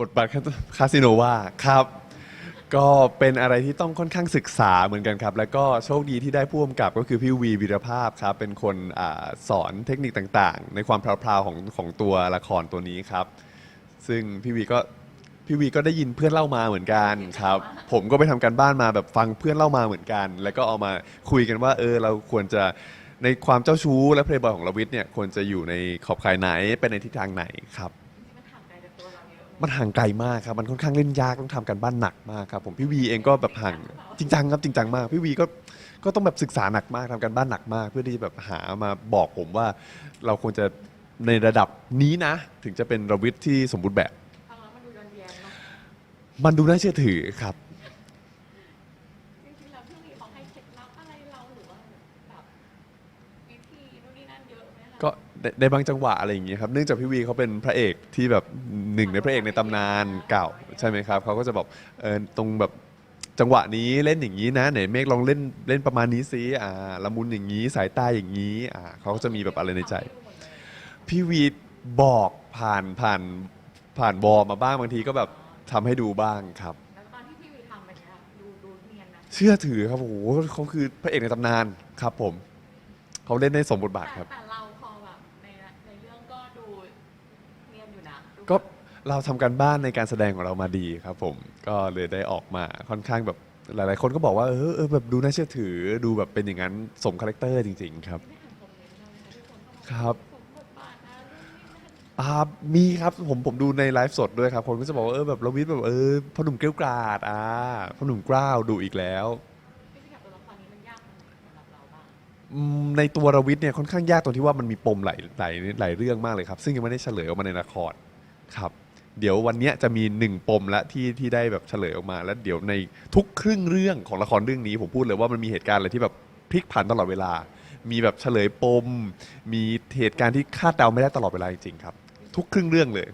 บทบาทคาสิโนวาครับ ก็เป็นอะไรที่ต้องค่อนข้างศึกษาเหมือนกันครับ แล้วก็โชคดีที่ได้ผู้กำกับก็คือพี่วีวีรภาพครับ เป็นคนอาสอนเทคนิคต่างๆ ในความพราวๆของของตัวละครตัวนี้ครับ ซึ่งพี่วีก็พี่วีก็ได้ยินเพื่อนเล่ามาเหมือนกันครับ ผมก็ไปทำการบ้านมาแบบฟังเพื่อนเล่ามาเหมือนกัน แล้วก็เอามาคุยกันว่า เออเราควรจะในความเจ้าชู้และเพลย์บอยของลวิทเนี่ยควรจะอยู่ในขอบข่ายไหนไปในทิศทางไหนครับ มันห่างไกลมากครับมันค่อนข้างเล่นยากต้องทำกันบ้านหนักมากครับผมพี่วีเองก็แบบห่างจริงจังครับจริงจังมากพี่วีก็ก็ต้องแบบศึกษาหนักมากทำกันบ้านหนักมาก เพื่อที่จะแบบหามาบอกผมว่า เราควรจะในระดับนี้นะ ถึงจะเป็นระวิทย์ที่สมบูรณ์แบบ ฟังแล้วมันดูย้อนแย้งเนาะ มันดูน่าเชื่อถือครับ จริงๆแล้วพี่วีเขาให้เคล็ดลับอะไรเราหรือว่าแบบวิธีนู่นนี่นั่นเยอะไหมคะ ก็ ในในบางจังหวะอะไรอย่างเงี้ยครับเนื่องจากพี่วีเขาเป็นพระเอกที่แบบหนึ่งในพระเอกในตำนานเก่าใช่ไหมครับเขาก็จะบอกเออตรงแบบจังหวะนี้เล่นอย่างนี้นะไหนเมฆลองเล่นเล่นประมาณนี้ซิอ่าละมุนอย่างนี้สายตาอย่างนี้อ่าเขาก็จะมีแบบอะไรในใจ พี่วีบอกผ่านผ่านผ่านบอมาบ้างบางทีก็แบบทำให้ดูบ้างครับ แล้วตอนที่พี่วีทำแบบเนี้ยดูดูเนียนนะเชื่อถือครับโอ้โหเขาคือพระเอกในตำนานครับผมเขาเล่นได้สมบทบาทครับ แต่เราพอแบบในในเรื่องก็ดูเนียนอยู่นะดู ก็ เราทำการบ้านในการแสดงของเรามาดีครับผมก็เลยได้ออกมาค่อนข้างแบบหลาย ๆ คนก็บอกว่าเออเออแบบดูน่าเชื่อถือดูแบบเป็นอย่างนั้นสมคาแรคเตอร์จริง ๆ ครับ ครับสมบทบาทนะนู่นนี่นั่นอ่ามีครับผมผมดูในไลฟ์สดด้วยครับคนก็จะบอกว่าเออแบบลวิทย์แบบเออพ่อหนุ่มเกลี้ยวกราดอ่าพ่อหนุ่มกล้าวดุอีกแล้วพี่วีกับตัวละครนี้มันยากขนาดไหนสำหรับเราบ้างอืมในตัวรวิทย์เนี่ยค่อนข้างยากตรงที่ว่ามันมีปมหลายหลายหลายเรื่องมากเลยครับ ซึ่งยังไม่ได้เฉลยออกมาในละครครับ เดี๋ยววันนี้จะมีหนึ่งปมละที่ที่ได้แบบเฉลยออกมา แล้วเดี๋ยวในทุกครึ่งเรื่องของละครเรื่องนี้ ผมพูดเลยว่ามันมีเหตุการณ์อะไรที่แบบพลิกผันตลอดเวลา มีแบบเฉลยปม มีเหตุการณ์ที่คาดเดาไม่ได้ตลอดเวลาจริงๆครับ ทุกครึ่งเรื่องเลย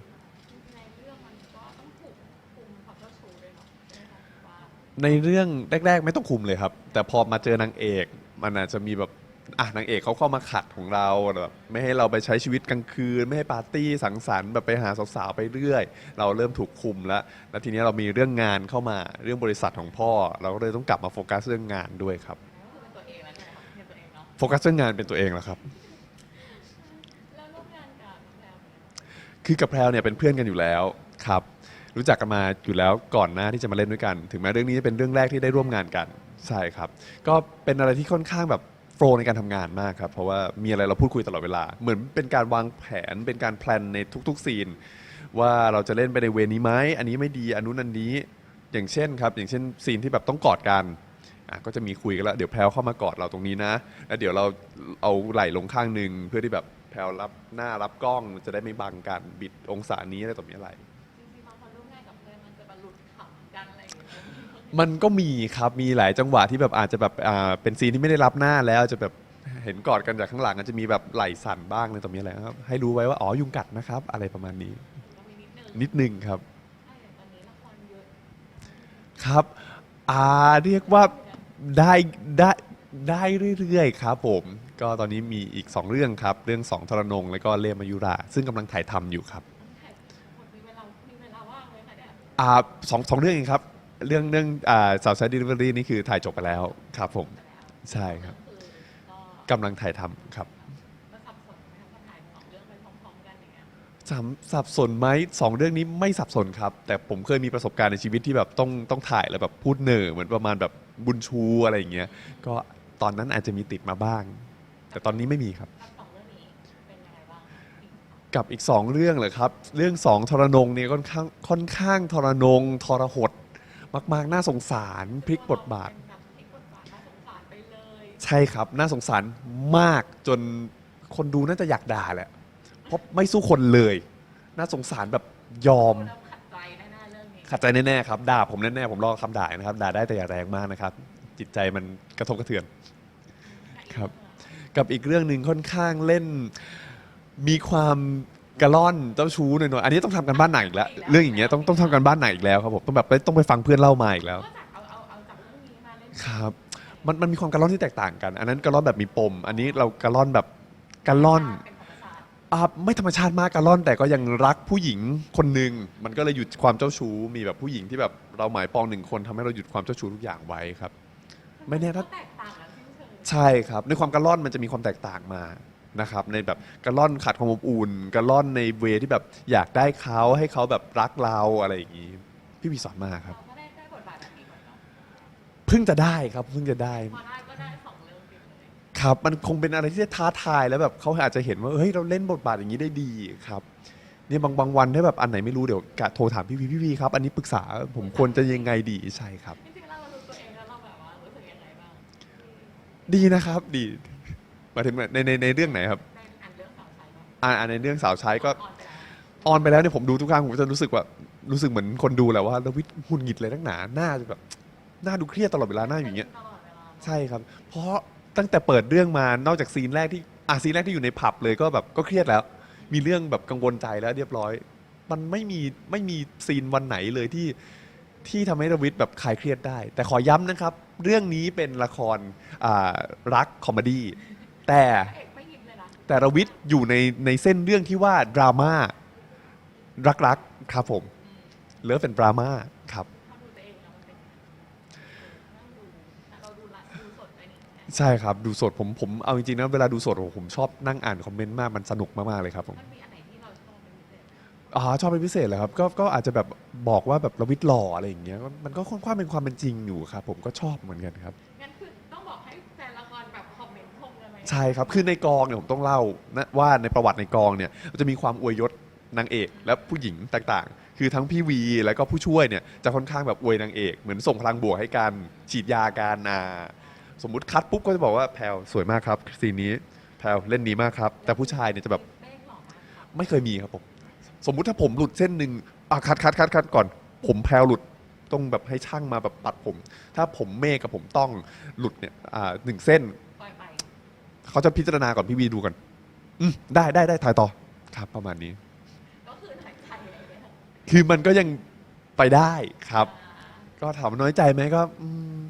ในเรื่องมันก็ต้องถูกคุมความเจ้าชู้ด้วยเนาะใช่ไหมคะว่าในเรื่องแรก ๆ ไม่ต้องคุมเลยครับ แต่พอมาเจอนางเอก มันอาจจะมีแบบ อะนางเอกเขาเข้ามาขัดของเราแบบไม่ให้เราไปใช้ชีวิตกลางคืน ไม่ให้ปาร์ตี้สังสรรค์แบบไปหาสาวๆไปเรื่อย เราเริ่มถูกคุมแล้ว แล้วทีนี้เรามีเรื่องงานเข้ามาเรื่องบริษัทของพ่อ เราก็เลยต้องกลับมาโฟกัสเรื่องงานด้วยครับเป็นตัวเองแล้วใช่ไหมคะเป็นตัวเองเนาะโฟกัสเรื่องงานเป็นตัวเองแล้วครับ แล้วร่วมงานกับน้องแพลวคือกับแพรวเนี่ยเป็นเพื่อนกันอยู่แล้วครับรู้จักกันมาอยู่แล้วก่อนหน้าที่จะมาเล่นด้วยกัน ถึงแม้เรื่องนี้จะเป็นเรื่องแรกที่ได้ร่วมงานกัน ใช่ครับ ก็เป็นอะไรที่ค่อนข้างแบบ ฟล์ในการทำงานมากครับ เพราะว่ามีอะไรเราพูดคุยตลอดเวลา เหมือนเป็นการวางแผนเป็นการแพลนในทุกๆซีน ว่าเราจะเล่นไปในเวนี้ไหมอันนี้ไม่ดีอันนู้นอันนี้ อย่างเช่นครับ อย่างเช่นซีนที่แบบต้องกอดกันอะก็จะมีคุยกันแล้วเดี๋ยวแพลวเข้ามากอดเราตรงนี้นะแล้วเดี๋ยวเราเอาไหล่ลงข้างหนึ่งเพื่อที่แบบแพลวรับหน้ารับกล้องจะได้ไม่บังกันบิดองศานี้อะไรต่อมีอะไร มันก็มีครับมีหลายจังหวะที่แบบอาจจะแบบอ่าเป็นซีนที่ไม่ได้รับหน้าแล้วจะแบบเห็นกอดกันจากข้างหลังอาจจะมีแบบไหล่สั่นบ้างอะไรต่อมีอะไรครับให้รู้ไว้ว่าอ๋อยุงกัดนะครับอะไรประมาณนี้ก็มีนิดนึงนิดนึงครับใช่อย่างตอนนี้ละครเยอะครับอ่าเรียกว่าได้ได้ได้เรื่อยๆครับผมก็ตอนนี้มีอีก 2 เรื่องครับ เรื่องสองทรนง แล้วก็เล่มายุรา ซึ่งกำลังถ่ายทำอยู่ครับ ต้องถ่ายหมดมีเวลามีเวลาว่างเลยค่ะเนี่ยอ่าสองสองเรื่องเองครับ เรื่องเรื่องอ่าสาวใช้ดิลิเวอรี่นี่คือถ่ายจบไปแล้วครับผม ใช่ครับกำลังถ่ายทำครับสับสนไหมคะถ่ายสองเรื่องไปพร้อมๆกันอย่างเงี้ยสับสับสนไหมสองเรื่องนี้ไม่สับสนครับ แต่ผมเคยมีประสบการณ์ในชีวิตที่แบบต้องต้องถ่ายแล้วแบบพูดเหน่อเหมือนประมาณแบบบุญชูอะไรอย่างเงี้ยก็ตอนนั้นอาจจะมีติดมาบ้าง แต่ตอนนี้ไม่มีครับ กับสองเรื่องนี้เป็นยังไงบ้างคะกับอีก 2 เรื่องเลยครับ เรื่อง 2 ทรนงเนี่ยค่อนข้างค่อนข้างทรนงทรหด มาก ๆ น่าสงสารพลิกบทบาทเป็นแบบพลิกบทบาทน่าสงสารไปเลยใช่ครับ น่าสงสารมากจนคนดูน่าจะอยากด่าแหละเพราะไม่สู้คนเลย น่าสงสารแบบยอมแล้วขัดใจแน่ๆเรื่องนี้ขัดใจแน่ๆครับด่าผมแน่ๆผมรอคำด่านะครับด่าได้แต่อย่าแรงมากนะครับ จิตใจมันกระทบกระเทือน ครับ กับอีกเรื่องหนึ่งค่อนข้างเล่น มีความ กระล่อนเจ้าชู้หน่อยๆอันนี้ต้องทำกันบ้านหนักอีกแล้วเรื่องอย่างเงี้ยต้องต้องทำกันบ้านหนักอีกแล้วครับผมต้องแบบไปต้องไปฟังเพื่อนเล่ามาอีกแล้ว จากเอาเอาเอาจากเรื่องนี้มาเล่นครับมันมันมีความกระล่อนที่แตกต่างกัน อันนั้นกระล่อนแบบมีปม อันนี้เรากระล่อนแบบกระล่อนเป็นธรรมชาติอ่าไม่ธรรมชาติมากกาล่อน แต่ก็ยังรักผู้หญิงคนหนึ่งมันก็เลยหยุดความเจ้าชู้มีแบบผู้หญิงที่แบบเราหมายปองหนึ่งคนทำให้เราหยุดความเจ้าชู้ทุกอย่างไว้ครับ ไม่แน่ถ้า แตกต่างกันสิ้นเชิง ใช่ครับในความกระล่อนมันจะมีความแตกต่างมา นะครับในแบบกระล่อนขาดความอบอุ่นกระล่อนในเวที่แบบอยากได้เขาให้เขาแบบรักเราอะไรอย่างนี้ พี่วีสอนมาครับ เราก็ได้ได้บทบาทแบบนี้เหมือนกันเพิ่งจะได้ครับเพิ่งจะได้ พอได้ก็ได้สองเรื่องติดเลยครับมันคงเป็นอะไรที่ท้าทายแล้วแบบเขาอาจจะเห็นว่าเฮ้ยเราเล่นบทบาทอย่างนี้ได้ดีครับเนี่ยบางบางวันถ้าแบบอันไหนไม่รู้เดี๋ยวกะโทรถามพี่วีพี่วีครับอันนี้ปรึกษาผมควรจะยังไงดีใช่ครับ จริงๆเรารู้ตัวเองแล้วเราแบบว่ารู้สึกยังไงบ้าง ดีนะครับดี หมายถึงในในในเรื่องไหนครับในอ่านเรื่องสาวใช้เนาะอ่าอ่าในเรื่องสาวใช้ก็ออนไปแล้วออนไปแล้วเนี่ยผมดูทุกครั้งผมจะรู้สึกว่ารู้สึกเหมือนคนดูแหละว่าเราวิทย์หุ่นหงิดเลยตั้งหนาหน้าจะแบบหน้าดูเครียดตลอดเวลาหน้าอย่างเงี้ยตลอดเวลาใช่ครับ เพราะตั้งแต่เปิดเรื่องมานอกจากซีนแรกที่อะซีนแรกที่อยู่ในผับเลยก็แบบก็เครียดแล้ว มีเรื่องแบบกังวลใจแล้วเรียบร้อย มันไม่มีไม่มีซีนวันไหนเลยที่ที่ทำให้รวิทย์แบบคลายเครียดได้ แต่ขอย้ำนะครับ เรื่องนี้เป็นละครอ่ารักคอมเมดี้ แต่ระเอกไม่ยิ้มเลยนะแต่รวิทย์อยู่ในในเส้นเรื่องที่ว่าดราม่ารักๆครับผมเลิฟเป็นดราม่าครับใช่ครับดูสดผมผมเอาจริงๆนะเวลาดูสดผมชอบนั่งอ่านคอมเมนต์มากมันสนุกมากๆเลยครับผมมันมีอันไหนที่เราชอบเป็นพิเศษอ๋อชอบเป็นพิเศษเหรอครับก็ก็อาจจะแบบบอกว่าแบบระวิทย์หล่ออะไรอย่างเงี้ยมันก็ค่อนข้างเป็นความเป็นจริงอยู่ครับผมก็ชอบเหมือนกันครับงั้น ใช่ครับ คือในกองเนี่ยผมต้องเล่านะว่าในประวัติในกองเนี่ยมันจะมีความอวยยศนางเอกและผู้หญิงต่างๆ คือทั้งพี่วีแล้วก็ผู้ช่วยเนี่ยจะค่อนข้างแบบอวยนางเอก เหมือนส่งพลังบวกให้กันฉีดยาการอ่าสมมุติคัดปุ๊บก็จะบอกว่าแพลวสวยมากครับซีนนี้แพลวเล่นดีมากครับ แต่ผู้ชายเนี่ยจะแบบไม่เคยมีครับผมสมมุติถ้าผมหลุดเส้นหนึ่งอะคัดคัดคัดคัดก่อน ผมแพลวหลุดต้องแบบให้ช่างมาแบบตัดผม ถ้าผมเมฆกับผมต้องหลุดเนี่ยอ่าหนึ่งเส้น เขาจะพิจารณาก่อนพี่วีดูกันอืมได้ได้ได้ถ่ายต่อครับ ประมาณนี้ ก็คือถ่ายใจอะไรอย่างเงี้ยคือมันก็ยังไปได้ครับอ่าก็ถามว่าน้อยใจไหมก็อืม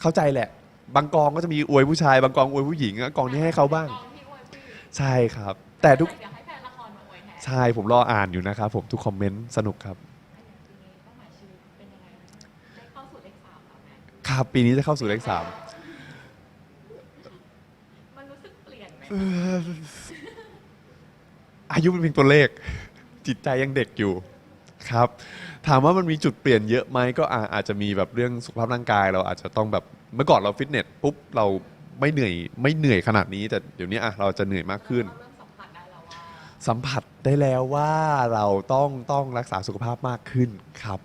เข้าใจแหละ บางกองก็จะมีอวยผู้ชาย บางกองอวยผู้หญิงอะกองนี้ให้เขาบ้างกองที่อวยผู้หญิงใช่ครับ แต่ทุกเดี๋ยวให้แฟนละครมาอวยแทนใช่ผมรออ่านอยู่นะครับผมทุกคอมเมนต์สนุกครับทีนี้เป้าหมายชีวิตเป็นยังไงได้เข้าสู่เลขสามแล้วไหมครับ ปีนี้จะเข้าสู่เลขสาม มันรู้สึก เปลี่ยนไหมเอ่ออายุเป็นเพียงตัวเลข จิตใจยังเด็กอยู่ครับ ถามว่ามันมีจุดเปลี่ยนเยอะไหมก็อาอาจจะมีแบบเรื่องสุขภาพร่างกาย เราอาจจะต้องแบบเมื่อก่อนเราฟิตเนสปุ๊บเราไม่เหนื่อยไม่เหนื่อยขนาดนี้แต่เดี๋ยวนี้อะเราจะเหนื่อยมากขึ้น เริ่มสัมผัสได้แล้วว่าสัมผัสได้แล้วว่าเราต้องต้องรักษาสุขภาพมากขึ้นครับ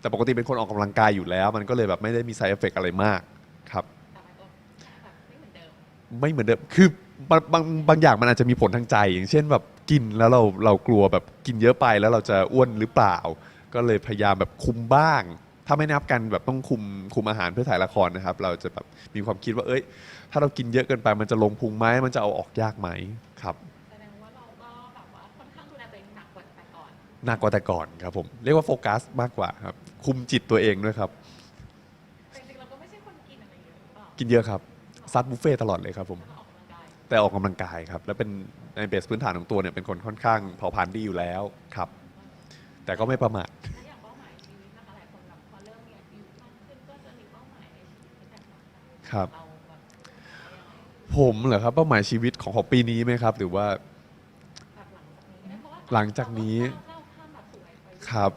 แต่ปกติเป็นคนออกกำลังกายอยู่แล้ว มันก็เลยแบบไม่ได้มี side effect อะไรมากครับ แต่มันก็แบบไม่เหมือนเดิม ไม่เหมือนเดิมคือ บางบางบางอย่างมันอาจจะมีผลทางใจ อย่างเช่นแบบกินแล้วเราเรากลัวแบบกินเยอะไปแล้วเราจะอ้วนหรือเปล่า ก็เลยพยายามแบบคุมบ้าง ถ้าไม่นับกันแบบต้องคุมคุมอาหารเพื่อถ่ายละครนะครับ เราจะแบบมีความคิดว่าเอ้ย ถ้าเรากินเยอะเกินไปมันจะลงพุงไหมมันจะเอาออกยากไหมครับ แสดงว่าเราก็แบบว่าค่อนข้างดูแลตัวเองหนักกว่าแต่ก่อน หนักกว่าแต่ก่อนครับผมเรียกว่าโฟกัสมากกว่าครับคุมจิตตัวเองด้วยครับ แต่จริงๆเราก็ไม่ใช่คนกินอะไรเยอะหรือเปล่ากินเยอะครับซัดบุฟเฟ่ต์ตลอดเลยครับผมเแต่ออกกำลังกายครับ แล้วเป็นในเบสพื้นฐานของตัวเนี่ยเป็นคนค่อนข้างเผาผลาญดีอยู่แล้วครับ แต่ก็ไม่ประมาท และอย่างเป้าหมายชีวิตนะคะหลายคนแบบพอเริ่มมีอายุมากขึ้นก็จะมีเป้าหมายในชีวิตที่แตกต่างกันครับ เราแบบผมเหรอครับเป้าหมายชีวิตของของปีนี้ไหมครับ หรือว่า แบบหลังจากนี้นะเพราะว่าหลังจากนี้เราข้ามแบบสวยวัยครับ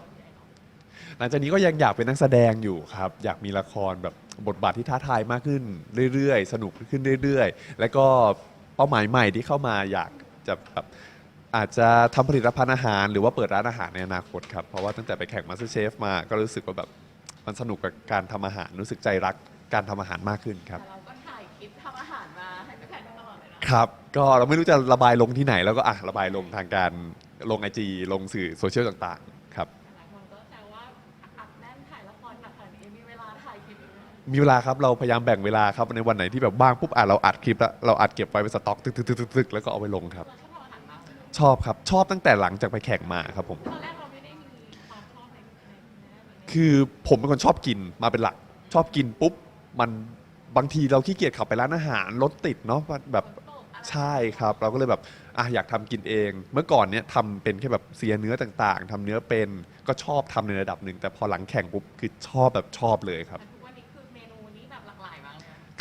หลังจากนี้ก็ยังอยากเป็นนักแสดงอยู่ครับ อยากมีละครแบบบทบาทที่ท้าทายมากขึ้นเรื่อยๆ สนุกขึ้นเรื่อยๆ แล้วก็ เป้าหมายใหม่ที่เข้ามาอยากจะแบบอาจจะทำผลิตภัณฑ์อาหารหรือว่าเปิดร้านอาหารในอนาคตครับ เพราะว่าตั้งแต่ไปแข่งมาสเตอร์เชฟมาก็รู้สึกว่าแบบมันสนุกกับการทำอาหารรู้สึกใจรักการทำอาหารมากขึ้นครับแต่เราก็ถ่ายคลิปทำอาหารมาให้แฟนๆดูตลอดเลยนะ ครับ ก็เราไม่รู้จะระบายลงที่ไหน แล้วก็อะระบายลงทางการลงไอจีลงสื่อโซเชียลต่างๆ มีเวลาครับเราพยายามแบ่งเวลาครับในวันไหนที่แบบว่างปุ๊บอะเราอัดคลิปแล้วเราอัดเก็บไว้เป็นสต็อกตึกตึกตึกตึกแล้วก็เอาไปลงครับ ชอบครับชอบตั้งแต่หลังจากไปแข่งมาครับผม ตอนแรกเราไม่ได้มีความชอบในคือผมเป็นคนชอบกินมาเป็นหลัก ชอบกินปุ๊บมันบางทีเราขี้เกียจขับไปร้านอาหารรถติดเนาะแบบใช่ครับ เราก็เลยแบบอะอยากทำกินเอง เมื่อก่อนเนี้ยทำเป็นแค่แบบเสียเนื้อต่างๆทำเนื้อเป็นก็ชอบทำในระดับหนึ่งแต่พอหลังแข่งปุ๊บคือชอบแบบชอบเลยครับ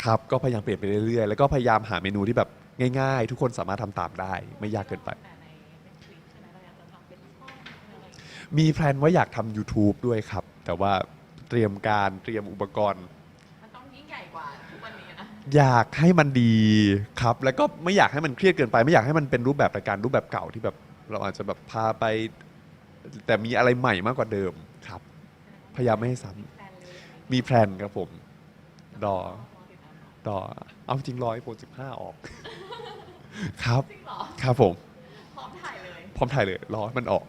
ครับก็พยายามเปลี่ยนไปเรื่อยๆ แล้วก็พยายามหาเมนูที่แบบง่ายๆ ทุกคนสามารถทำตามได้ ไม่ยากเกินไป แต่ใน Netflix ใช่ไหมเราอยากจะทำเป็นช่องอะไรอย่างเงี้ยมีแพลนว่าอยากทำ YouTube ด้วยครับ แต่ว่าเตรียมการเตรียมอุปกรณ์ มันต้องยิ่งใหญ่กว่าทุกวันนี้นะอยากให้มันดีครับ แล้วก็ไม่อยากให้มันเครียดเกินไป ไม่อยากให้มันเป็นรูปแบบรายการรูปแบบเก่าที่แบบ เราอาจจะแบบพาไป แต่มีอะไรใหม่มากกว่าเดิมครับ พยายามไม่ให้ซ้ำ แฟนเลยมีแพลนครับผม รอ ติดตามเนอะต่อเอาจริงรอให้โฟน15ออก ครับ จริงเหรอครับผม พร้อมถ่ายเลย พร้อมถ่ายเลยรอให้มันออก